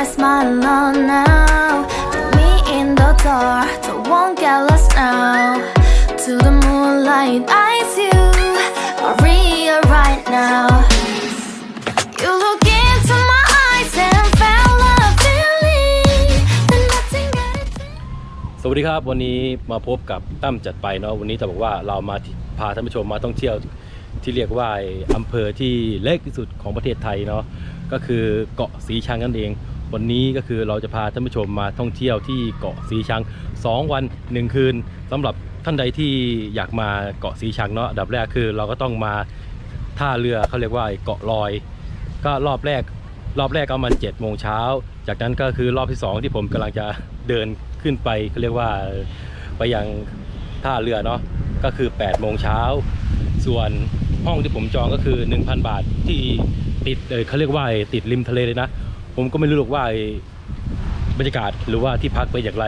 alone now. Put me in the dark, don't won't get lost now. To the moonlight, eyes you, Maria right now. You look into my eyes and felt a feeling that nothing got it. สวัสดีครับวันนี้มาพบกับตั้มจัดไปเนาะวันนี้จะบอกว่าเรามาพาท่านผู้ชมมาท่องเที่ยวที่เรียกว่าอำเภอที่เล็กที่สุดของประเทศไทยเนาะก็คือเกาะสีชังนั่นเอง วันนี้ก็คือเราจะพาท่านผู้ชมมาท่องเที่ยวที่เกาะสีชัง 2 วัน 1 คืนสำหรับท่านใดที่อยากมาเกาะสีชังเนาะดับแรกคือเราก็ต้องมาท่าเรือเขาเรียกว่าเกาะลอย ก็รอบแรกรอบแรกก็มัน7จ็ดโมงเช้า จากนั้นก็คือรอบที่ 2 ที่ผมกำลังจะเดินขึ้นไปเขาเรียกว่าไปยังท่าเรือเนาะก็คือ8ปดโมงเช้าส่วนห้องที่ผมจองก็คือ 1,000 บาทที่ติดเออเขาเรียกว่าติดริมทะเลเลยนะ ผมก็ไม่รู้หรอกว่าบรรยากาศหรือว่าที่พักเป็นอย่างไร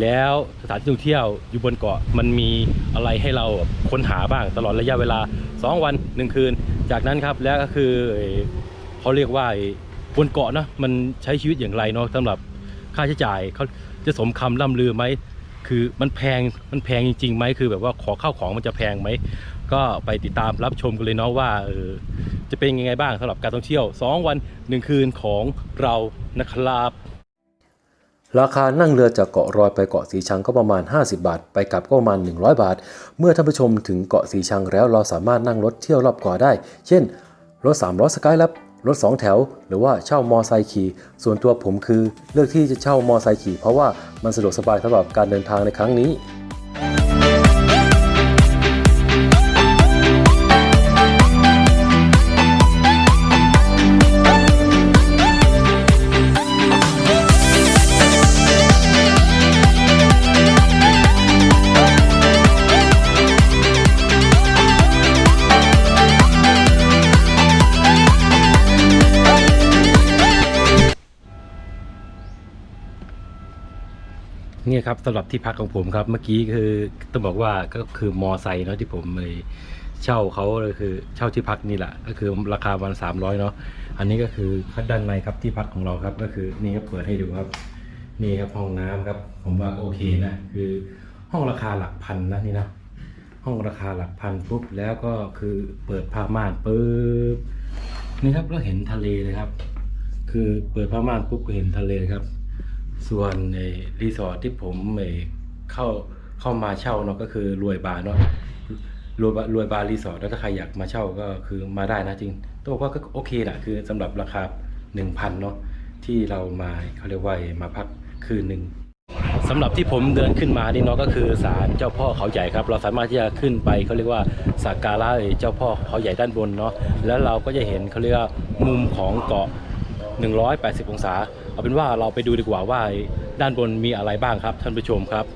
แล้วสถานที่ท่องเที่ยวอยู่บนเกาะมันมีอะไรให้เราค้นหาบ้างตลอดระยะเวลา 2 วัน 1 คืน จากนั้นครับแล้วก็คือเขาเรียกว่าบนเกาะนะมันใช้ชีวิตอย่างไรเนาะสำหรับค่าใช้จ่ายเขาจะสมคำล่ำลือไหม คือมันแพงมันแพงจริงๆไหมคือแบบว่าขอข้าวของมันจะแพงไหมก็ไปติดตามรับชมกันเลยเนาะว่าเออจะเป็นยังไงบ้างสำหรับการท่องเที่ยว 2 วัน 1 คืนของเรานะครับราคานั่งเรือจากเกาะรอยไปเกาะสีชังก็ประมาณ 50 บาท ไปกลับก็ประมาณ 100 บาท เมื่อท่านผู้ชมถึงเกาะสีชังแล้วเราสามารถนั่งรถเที่ยวรอบเกาะได้ เช่น รถ3ล้อสกายลับ รถ 2 แถว หรือว่าเช่ามอไซค์ขี่ ส่วนตัวผมคือ เลือกที่จะเช่ามอไซค์ขี่เพราะว่ามันสะดวกสบายสำหรับการเดินทางในครั้งนี้ เนี่ยครับสำหรับที่พักของผมครับ เมื่อกี้คือต้องบอกว่าก็คือมอไซค์เนาะที่ผมไปเช่าเขาเลยคือเช่าที่พักนี่แหละก็คือราคาวันสามร้อยเนาะอันนี้ก็คือด้านในครับที่พักของเราครับ ก็คือนี่ครับเปิดให้ดูครับ นี่ครับห้องน้ำครับ ผมว่าโอเคนะคือห้องราคาหลักพันนะนี่นะห้องราคาหลักพันปุ๊บแล้วก็คือเปิดผ้าม่านปุ๊บนี่ครับแล้วเห็นทะเลเลยครับ คือเปิดผ้าม่านปุ๊บก็เห็นทะเลครับ ส่วนในรีสอร์ทที่ผมเข้าเข้ามาเช่าเนาะก็คือรวยบาร์เนาะรวยบารวยบาร์รีสอร์ทแล้วถ้าใครอยากมาเช่าก็คือมาได้นะจริงต้องบอกว่าก็โอเคแหละคือสำหรับราคา 1,000เนาะที่เรามาเขาเรียกว่ามาพักคืนหนึ่งสำหรับที่ผมเดินขึ้นมานี่เนาะก็คือศาลเจ้าพ่อเขาใหญ่ครับ เราสามารถที่จะขึ้นไปเขาเรียกว่าสักการะเจ้าพ่อเขาใหญ่ด้านบนเนาะแล้วเราก็จะเห็นเขาเรียกว่ามุมของเกาะ 180 องศา เอาเป็นว่าเราไปดูดีกว่าว่าด้านบนมีอะไรบ้างครับ ท่านผู้ชมครับ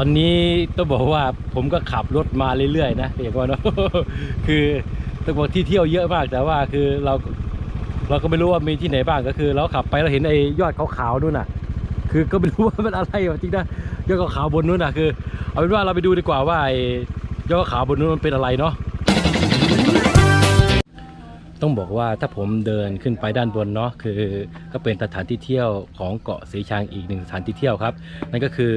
ตอนนี้ต้องบอกว่าผมก็ขับรถมาเรื่อยๆนะเรียกว่าเนาะคือต้องบอกที่เที่ยวเยอะมากแต่ว่าคือเราเราก็ไม่รู้ว่ามีที่ไหนบ้างก็คือ เราขับไปเราเห็นไอ้ยอดขาวๆนู่นน่ะ คือก็ไม่รู้ว่ามันอะไรวะจริงนะยอดขาวบนนู้นน่ะคือ เอาเป็นว่าเราไปดูดีกว่าว่าไอ้ยอดขาวบนนู้นมันเป็นอะไรเนาะต้องบอกว่าถ้าผมเดินขึ้นไปด้านบนเนาะคือก็เป็นสถานที่เที่ยวของเกาะสีชังอีกหนึ่งสถานที่เที่ยวครับ นั่นก็คือ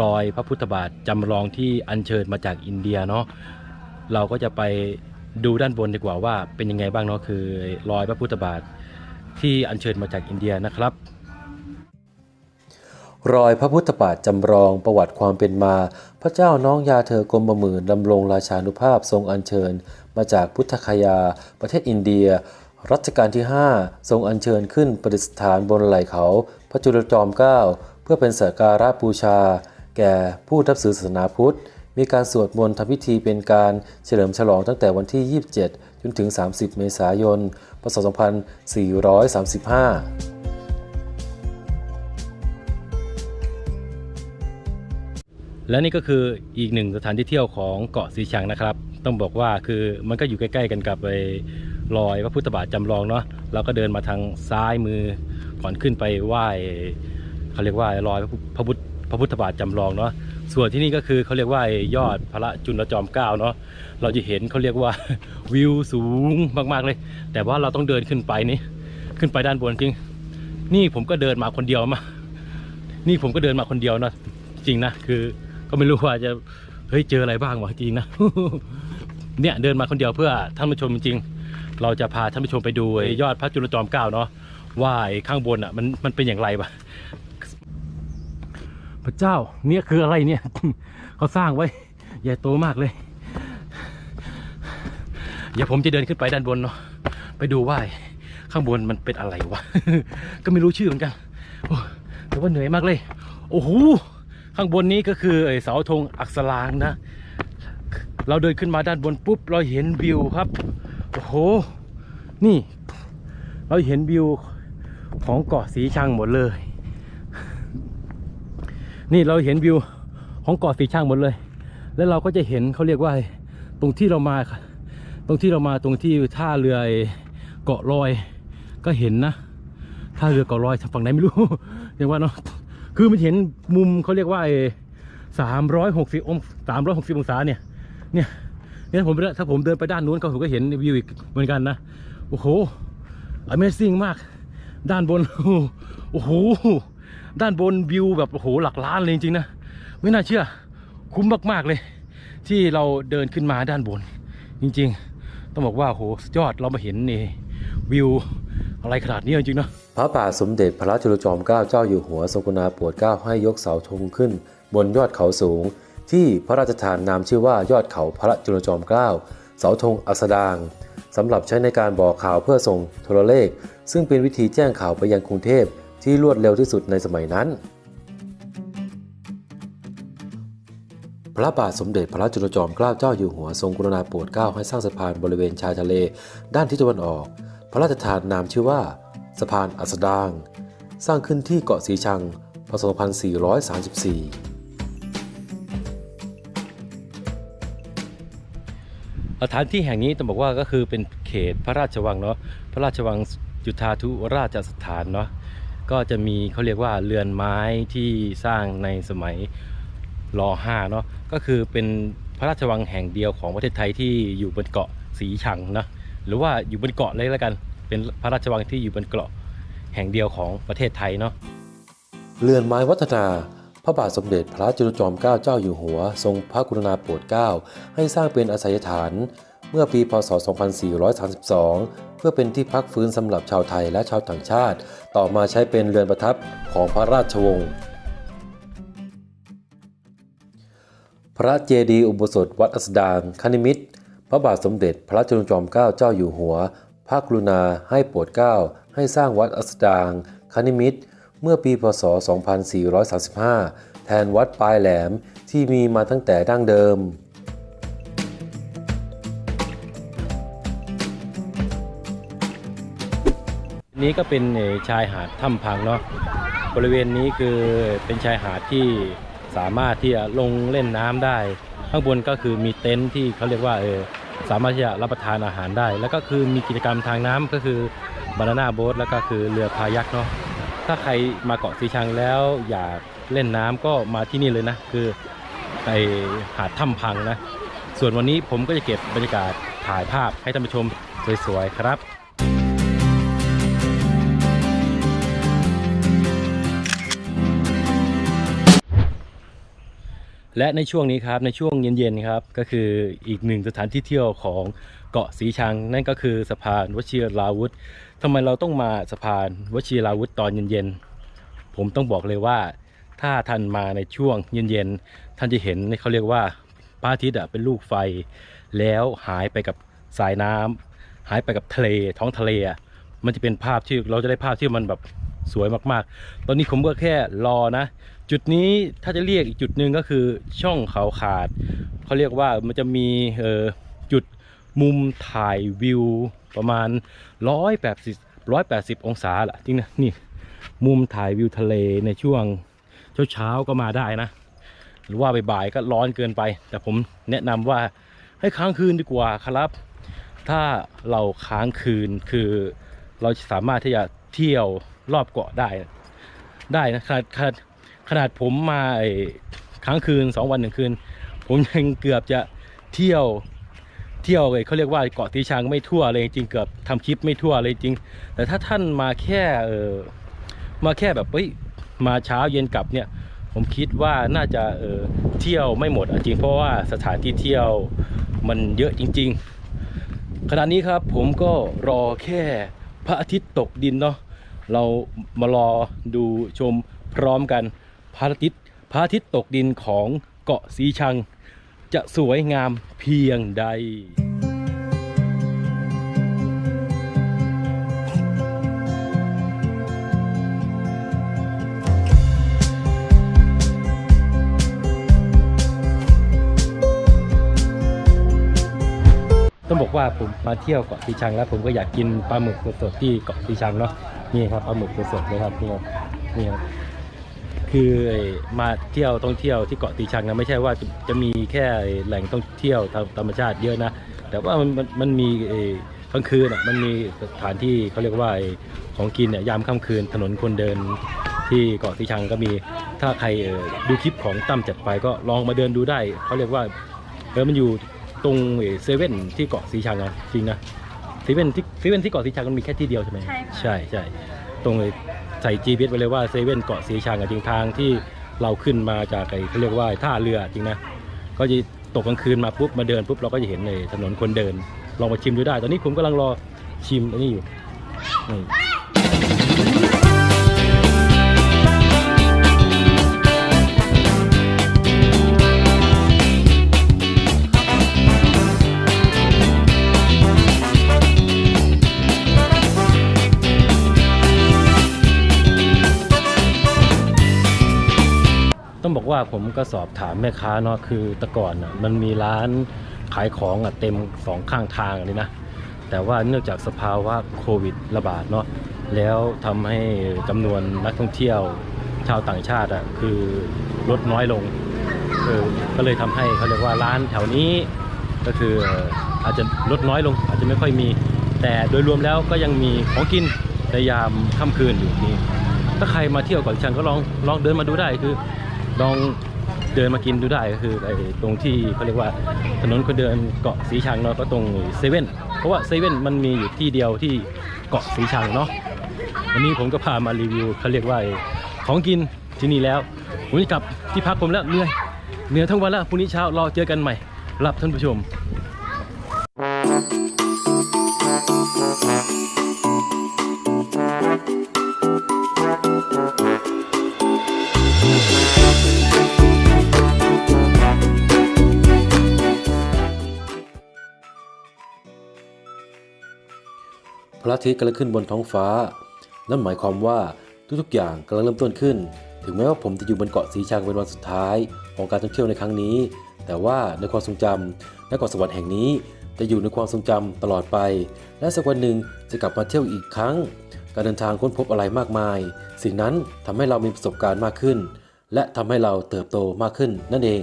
รอยพระพุทธบาทจำลองที่อัญเชิญมาจากอินเดียเนาะเราก็จะไปดูด้านบนดีกว่าว่าเป็นยังไงบ้างเนาะคือรอยพระพุทธบาทที่อัญเชิญมาจากอินเดียนะครับ รอยพระพุทธบาทจำลองประวัติความเป็นมา พระเจ้าน้องยาเธอกรมหมื่นดำรงราชานุภาพทรงอัญเชิญ มาจากพุทธคยา ประเทศอินเดีย รัชกาลที่ 5 ทรงอัญเชิญขึ้นประดิษฐานบนไหล่เขา พระจุลจอมเกล้าเพื่อเป็นสักการะบูชา แก่ผู้นับถือศาสนาพุทธ มีการสวดมนต์ทำพิธีเป็นการเฉลิมฉลองตั้งแต่วันที่ 27 จนถึง 30 เมษายน พศ 2435 และนี่ก็คืออีกหนึ่งสถานที่เที่ยวของเกาะสีชังนะครับ ต้องบอกว่าคือมันก็อยู่ใกล้ๆกันกับไอ้รอยพระพุทธบาทจำลองเนาะเราก็เดินมาทางซ้ายมือก่อนขึ้นไปไหว้เขาเรียกว่ารอยพระพุทธพระพุทธบาทจำลองเนาะส่วนที่นี่ก็คือเขาเรียกว่ายอดพระจุลจอมเกล้าเนาะเราจะเห็นเขาเรียกว่าวิวสูงมากๆเลย แต่ว่าเราต้องเดินขึ้นไปนี่ขึ้นไปด้านบนจริง นี่ผมก็เดินมาคนเดียวมา นี่ผมก็เดินมาคนเดียวนะจริงนะคือ ก็ไม่รู้ว่าจะเฮ้ยเจออะไรบ้างวะจริงนะ เนี่ยเดินมาคนเดียวเพื่อท่านผู้ชมจริงๆเราจะพาท่านผู้ชมไปดูยอดพระจุลจอมเกล้าเนาะว่าข้างบนอะมันมันเป็นอย่างไรวะพระเจ้าเนี่ยคืออะไรเนี่ย เขาสร้างไว้ใหญ่โตมากเลยเดี๋ยวผมจะเดินขึ้นไปด้านบนเนาะไปดูว่าข้างบนมันเป็นอะไรวะ ก็ไม่รู้ชื่อเหมือนกันแต่ว่าเหนื่อยมากเลย โอ้โห ข้างบนนี้ก็คือเสาธงอักษรางนะ เราเดินขึ้นมาด้านบนปุ๊บ เราเห็นวิวครับ โอ้โห นี่ เราเห็นวิวของเกาะสีชังหมดเลย นี่เราเห็นวิวของเกาะสีชังหมดเลย แล้วเราก็จะเห็นเขาเรียกว่าตรงที่เรามาค่ะตรงที่เรามาตรงที่ท่าเรือเกาะลอยก็เห็นนะท่าเรือเกาะลอยทางฝั่งไหนไม่รู้อย่างว่าเนาะ คือมันเห็นมุมเขาเรียกว่าสามร้อยหกสิบองสามร้อยหกสิบองศาเนี่ย เนี่ยเนี่ยผมถ้าผมเดินไปด้านนู้นก็ผมก็เห็นวิวอีกเหมือนกันนะ โอ้โห Amazing มาก ด้านบน โอ้โห ด้านบนวิวแบบโอ้โหหลักล้านเลยจริงๆนะ ไม่น่าเชื่อ คุ้มมากๆเลย ที่เราเดินขึ้นมาด้านบน จริง ๆ ต้องบอกว่าโอ้โหยอดเรามาเห็นนี่วิวอะไรขนาดนี้จริงๆเนาะ พระบาทสมเด็จพระจุลจอมเกล้าเจ้าอยู่หัวทรงกรุณาโปรดเกล้าให้ยกเสาธงขึ้น บนยอดเขาสูง ที่พระราชทานนามชื่อว่ายอดเขาพระจุลจอมเกล้าเสาธงอัสดางสำหรับใช้ในการบอกข่าวเพื่อส่งโทรเลข ซึ่งเป็นวิธีแจ้งข่าวไปยังกรุงเทพที่รวดเร็วที่สุดในสมัยนั้น พระบาทสมเด็จพระจุลจอมเกล้าเจ้าอยู่หัวทรงกรุณาโปรดเกล้าให้สร้างสะพานบริเวณชายทะเล ด้านทิศตะวันออก พระราชทานนามชื่อว่า สะพานอัสดาง สร้างขึ้นที่เกาะสีชังพศ2434สถานที่แห่งนี้ต้องบอกว่าก็คือเป็นเขตพระราชวังเนาะพระราชวังจุฑาธุราชสถานเนาะก็จะมีเขาเรียกว่าเรือนไม้ที่สร้างในสมัยรห้าเนาะก็คือเป็นพระราชวังแห่งเดียวของประเทศไทยที่อยู่บนเกาะสีชังนะหรือว่าอยู่บนเกาะเลยแล้วกัน เป็นพระราชวังที่อยู่บนเกาะแห่งเดียวของประเทศไทยเนาะเรือนไม้วัฒนา พระบาทสมเด็จพระจุลจอมเกล้าเจ้าอยู่หัว ทรงพระกรุณาโปรดเกล้าให้สร้างเป็นอาศัยฐาน เมื่อปีพศ 2432 เพื่อเป็นที่พักฟื้นสำหรับชาวไทยและชาวต่างชาติ ต่อมาใช้เป็นเรือนประทับของพระราชวงศ์พระเจดีย์อุโบสถวัดอัสดางคณิมิตร พระบาทสมเด็จพระจุลจอมเกล้าเจ้าอยู่หัว พระกรุณาให้โปรดเกล้าให้สร้างวัดอัสดางคณิมิตร เมื่อปีพศ 2435 แทนวัดปลายแหลมที่มีมาตั้งแต่ดั้งเดิมนี้ก็เป็นชายหาดถ้ำพังเนาะบริเวณนี้คือเป็นชายหาดที่สามารถที่จะลงเล่นน้ำได้ ข้างบนก็คือมีเต็นท์ที่เขาเรียกว่าเออ สามารถที่จะรับประทานอาหารได้ แล้วก็คือมีกิจกรรมทางน้ำก็คือบานาน่าโบ๊ทแล้วก็คือเรือพายักเนาะถ้าใครมาเกาะสีชังแล้วอยากเล่นน้ำก็มาที่นี่เลยนะ คือไปหาดถ้ำพังนะ ส่วนวันนี้ผมก็จะเก็บบรรยากาศถ่ายภาพให้ท่านผู้ชมสวยๆครับ และในช่วงนี้ครับในช่วงเย็นๆครับก็คืออีกหนึ่งสถานที่เที่ยวของเกาะสีชัง นั่นก็คือสะพานวชิราวุธทำไมเราต้องมาสะพานวชิราวุธตอนเย็นๆผมต้องบอกเลยว่า ถ้าท่านมาในช่วงเย็นๆท่านจะเห็นเขาเรียกว่าพระอาทิตย์เป็นลูกไฟ แล้วหายไปกับสายน้ำหายไปกับทะเลท้องทะเลมันจะเป็นภาพที่เราจะได้ภาพที่มันแบบสวยมากๆ ตอนนี้ผมก็แค่รอนะ จุดนี้ถ้าจะเรียกอีกจุดหนึ่งก็คือช่องเขาขาด เขาเรียกว่ามันจะมีเอ่อจุดมุมถ่ายวิวประมาณ180 180 องศาละจริงนะนี่มุมถ่ายวิวทะเลในช่วงเช้าๆก็มาได้นะ หรือว่าบ่ายๆก็ร้อนเกินไป แต่ผมแนะนำว่าให้ค้างคืนดีกว่าครับ ถ้าเราค้างคืนคือเราสามารถที่จะเที่ยวรอบเกาะได้ได้นะขนาดขนาด ขนาดผมมาค้างคืน 2 วันหนึ่งคืน ผมยังเกือบจะเที่ยวเที่ยวเลยเขาเรียกว่าเกาะตีชังไม่ทั่วเลยจริงเกือบทำคลิปไม่ทั่วเลยจริง แต่ถ้าท่านมาแค่เออมาแค่แบบเฮ้ยมาเช้าเย็นกลับเนี่ย ผมคิดว่าน่าจะเออเที่ยวไม่หมดจริงเพราะว่าสถานที่เที่ยวมันเยอะจริง ๆ ขณะนี้ครับผมก็รอแค่พระอาทิตย์ตกดินเนาะเรามารอดูชมพร้อมกัน ระอาทิตย์พระอาทิตย์ตกดินของเกาะสีชัง จะสวยงามเพียงใดต้องบอกว่าผมมาเที่ยวเกาะสีชังแล้ว ผมก็อยากกินปลาหมึกสดๆที่เกาะสีชังเนาะนี่ครับปลาหมึกสดๆเลยครับนี่ครับนี่ครับ คือมาเที่ยวท่องเที่ยวที่เกาะสีชังนะไม่ใช่ว่าจะจะมีแค่แหล่งท่องเที่ยวทางธรรมชาติเยอะนะ แต่ว่ามันมันมันมีไอ้กลางคืนอะมันมีสถานที่เขาเรียกว่าไอ้ของกินเนี่ยยามค่ำคืนถนนคนเดินที่เกาะสีชังก็มีถ้าใครเอ่อดูคลิปของตั้มจัดไปก็ลองมาเดินดูได้เขาเรียกว่าเออมันอยู่ตรงเซเว่นที่เกาะสีชังอะจริงนะเซเว่นที่เซเว่นที่เกาะสีชังมันมีแค่ที่เดียวใช่ไหมใช่ค่ะ ใช่ใช่ตรงเลย ใส่ GPS ไปเลยว่าเซเว่นเกาะสีชังกับจริงทางที่เราขึ้นมาจากไอ้เขาเรียกว่าท่าเรือจริงนะก็จะตกกลางคืนมาปุ๊บมาเดินปุ๊บเราก็จะเห็นในถนนคนเดิน ลองมาชิมดูได้ ตอนนี้ผมกำลังรอชิมอันนี้อยู่นี่ ว่าผมก็สอบถามแม่ค้าเนาะคือแต่ก่อนอะมันมีร้านขายของอะเต็มสองข้างทางเลยนะ แต่ว่าเนื่องจากสภาวะโควิดระบาดเนาะแล้วทำให้จำนวนนักท่องเที่ยวชาวต่างชาติอะคือลดน้อยลงเออก็เลยทำให้เขาเรียกว่าร้านแถวนี้ก็คือเอ่ออาจจะลดน้อยลง อาจจะไม่ค่อยมี แต่โดยรวมแล้วก็ยังมีของกินในยามค่ำคืนอยู่นี่ถ้าใครมาเที่ยวเกาะชังก็ลองลองเดินมาดูได้คือ ลองเดินมากินดูได้ก็คือไอ้ตรงที่เขาเรียกว่าถนนคนเดินเกาะสีชังเนาะก็ตรงเซเว่นเพราะว่าเซเว่นมันมีอยู่ที่เดียวที่เกาะสีชังเนาะวันนี้ผมก็พามารีวิวเขาเรียกว่าของกินที่นี่แล้วผมจะกลับที่พักผมแล้วเหนื่อยเหนื่อยทั้งวันแล้วพรุ่งนี้เช้ารอเจอกันใหม่รับท่านผู้ชมพ ระอาทิตย์กำลังขึ้นบนท้องฟ้า นั่นหมายความว่าทุกๆ อย่างกำลังเริ่มต้นขึ้น ถึงแม้ว่าผมจะอยู่บนเกาะสีชังเป็นวันสุดท้าย ของการท่องเที่ยวในครั้งนี้ แต่ว่าในความทรงจำณเกาะสวรรค์แห่งนี้ จะอยู่ในความทรงจำตลอดไป และสักวันหนึ่งจะกลับมาเที่ยวอีกครั้ง การเดินทางค้นพบอะไรมากมาย สิ่งนั้นทำให้เรามีประสบการณ์มากขึ้น และทำให้เราเติบโตมากขึ้นนั่นเอง